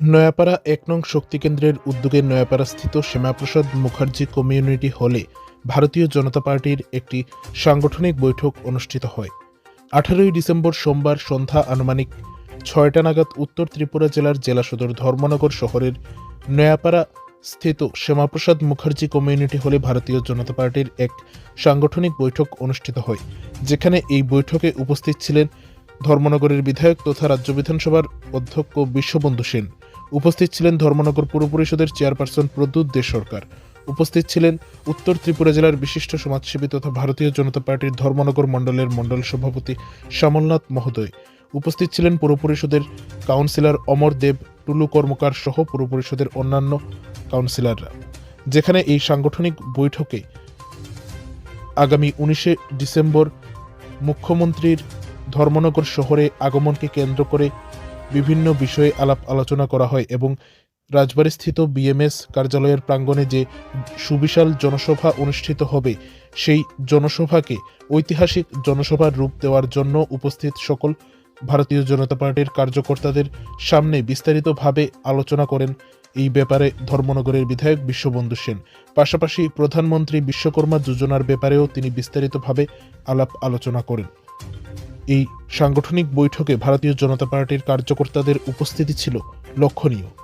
নয়াপাড়া এক নং শক্তি কেন্দ্রের উদ্যোগে নয়াপাড়াস্থিত শ্যামাপ্রসাদ মুখার্জি কমিউনিটি হলে ভারতীয় জনতা পার্টির একটি সাংগঠনিক বৈঠক অনুষ্ঠিত হয়। আঠারোই ডিসেম্বর সোমবার সন্ধ্যা আনুমানিক ছয়টা নাগাদ উত্তর ত্রিপুরা জেলার জেলা সদর ধর্মনগর শহরের নয়াপাড়া স্থিত শ্যামাপ্রসাদ মুখার্জি কমিউনিটি হলে ভারতীয় জনতা পার্টির এক সাংগঠনিক বৈঠক অনুষ্ঠিত হয়। যেখানে এই বৈঠকে উপস্থিত ছিলেন ধর্মনগরের বিধায়ক তথা রাজ্য বিধানসভার অধ্যক্ষ বিশ্ববন্ধু সেন। উপস্থিত ছিলেন ধর্মনগর পুর পরিষদের চেয়ারপারসন প্রদ্যুৎ দে সরকার। উপস্থিত ছিলেন উত্তর ত্রিপুরা জেলার বিশিষ্ট সমাজসেবী তথা ভারতীয় জনতা পার্টির ধর্মনগর মণ্ডলের মণ্ডল সভাপতি শ্যামলনাথ মহোদয়। উপস্থিত ছিলেন পুর পরিষদের কাউন্সিলর অমর দেব টুলু কর্মকার সহ পুর পরিষদের অন্যান্য কাউন্সিলররা। যেখানে এই সাংগঠনিক বৈঠকে আগামী উনিশে ডিসেম্বর মুখ্যমন্ত্রীর ধর্মনগর শহরে আগমনকে কেন্দ্র করে বিভিন্ন বিষয়ে আলাপ আলোচনা করা হয় এবং রাজবাড়িস্থিত বিএমএস কার্যালয়ের প্রাঙ্গণে যে সুবিশাল জনসভা অনুষ্ঠিত হবে, সেই জনসভাকে ঐতিহাসিক জনসভার রূপ দেওয়ার জন্য উপস্থিত সকল ভারতীয় জনতা পার্টির কার্যকর্তাদের সামনে বিস্তারিতভাবে আলোচনা করেন এই ব্যাপারে ধর্মনগরের বিধায়ক বিশ্ববন্ধু সেন। পাশাপাশি প্রধানমন্ত্রী বিশ্বকর্মা যোজনার ব্যাপারেও তিনি বিস্তারিতভাবে আলাপ আলোচনা করেন। এই সাংগঠনিক বৈঠকে ভারতীয় জনতা পার্টির কার্যকর্তাদের উপস্থিতি ছিল লক্ষণীয়।